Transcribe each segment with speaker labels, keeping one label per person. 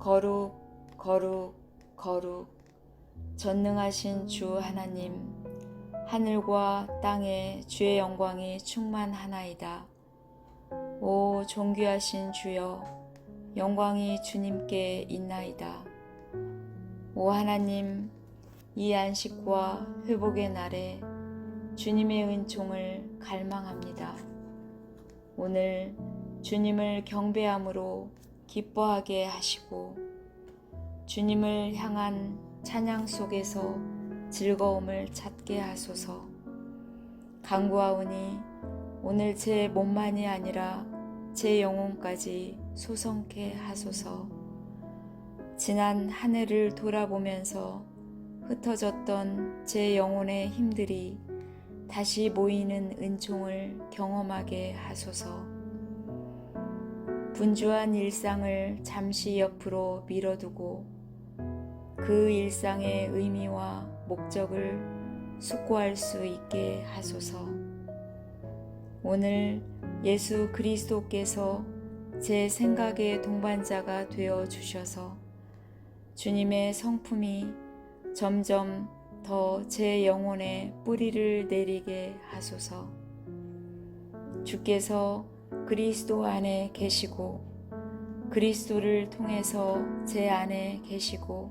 Speaker 1: 거룩, 거룩, 거룩. 전능하신 주 하나님, 하늘과 땅에 주의 영광이 충만하나이다. 오 존귀하신 주여, 영광이 주님께 있나이다. 오 하나님, 이 안식과 회복의 날에 주님의 은총을 갈망합니다. 오늘 주님을 경배함으로 기뻐하게 하시고 주님을 향한 찬양 속에서 즐거움을 찾게 하소서. 간구하오니 오늘 제 몸만이 아니라 제 영혼까지 소성케 하소서. 지난 한 해를 돌아보면서 흩어졌던 제 영혼의 힘들이 다시 모이는 은총을 경험하게 하소서. 분주한 일상을 잠시 옆으로 밀어두고 그 일상의 의미와 목적을 숙고할 수 있게 하소서. 오늘 예수 그리스도께서 제 생각의 동반자가 되어 주셔서 주님의 성품이 점점 더 제 영혼에 뿌리를 내리게 하소서. 주께서 그리스도 안에 계시고 그리스도를 통해서 제 안에 계시고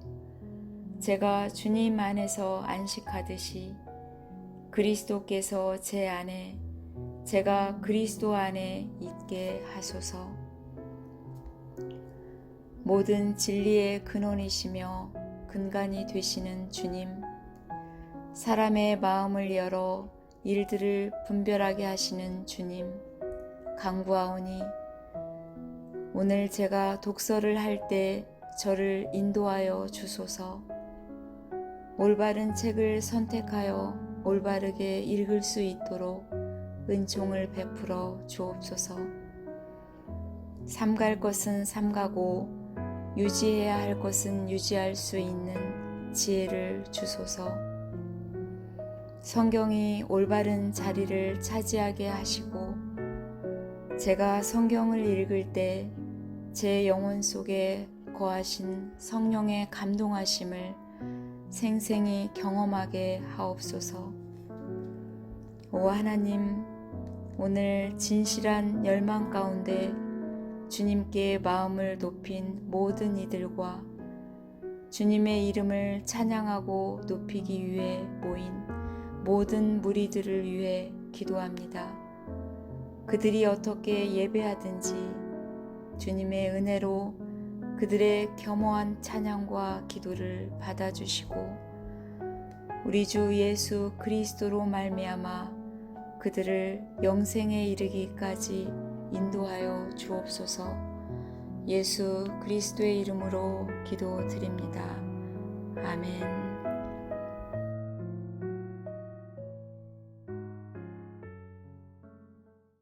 Speaker 1: 제가 주님 안에서 안식하듯이 그리스도께서 제 안에 제가 그리스도 안에 있게 하소서. 모든 진리의 근원이시며 근간이 되시는 주님, 사람의 마음을 열어 일들을 분별하게 하시는 주님, 강구하오니 오늘 제가 독서를 할 때 저를 인도하여 주소서. 올바른 책을 선택하여 올바르게 읽을 수 있도록 은총을 베풀어 주옵소서. 삼갈 것은 삼가고 유지해야 할 것은 유지할 수 있는 지혜를 주소서. 성경이 올바른 자리를 차지하게 하시고 제가 성경을 읽을 때 제 영혼 속에 거하신 성령의 감동하심을 생생히 경험하게 하옵소서. 오 하나님, 오늘 진실한 열망 가운데 주님께 마음을 높인 모든 이들과 주님의 이름을 찬양하고 높이기 위해 모인 모든 무리들을 위해 기도합니다. 그들이 어떻게 예배하든지 주님의 은혜로 그들의 겸허한 찬양과 기도를 받아주시고 우리 주 예수 그리스도로 말미암아 그들을 영생에 이르기까지 인도하여 주옵소서. 예수 그리스도의 이름으로 기도드립니다.